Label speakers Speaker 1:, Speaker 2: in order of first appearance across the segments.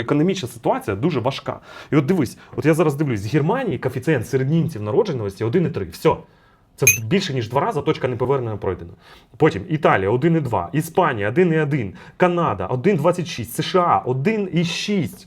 Speaker 1: Економічна ситуація дуже важка. І от дивись, от я зараз дивлюсь, з Германії коефіцієнт серед німців народженості 1,3. Все. Це більше, ніж два рази точка неповернення пройдена. Потім Італія 1,2, Іспанія 1,1, Канада 1,26, США 1,6.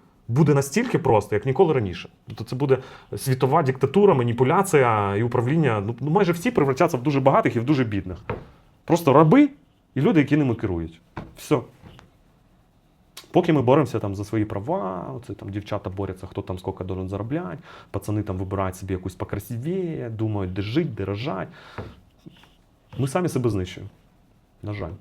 Speaker 1: буде настільки просто, як ніколи раніше. Тобто це буде світова диктатура, маніпуляція і управління. Ну, ну, майже всі превратяться в дуже багатих і в дуже бідних. Просто раби і люди, які ними керують. Все. Поки ми боремося там за свої права, оце там дівчата борються, хто там скільки должен заробляти, пацани там вибирають собі якусь покрасивіє, думають, де жити, де рожати. Ми самі себе знищуємо. На жаль.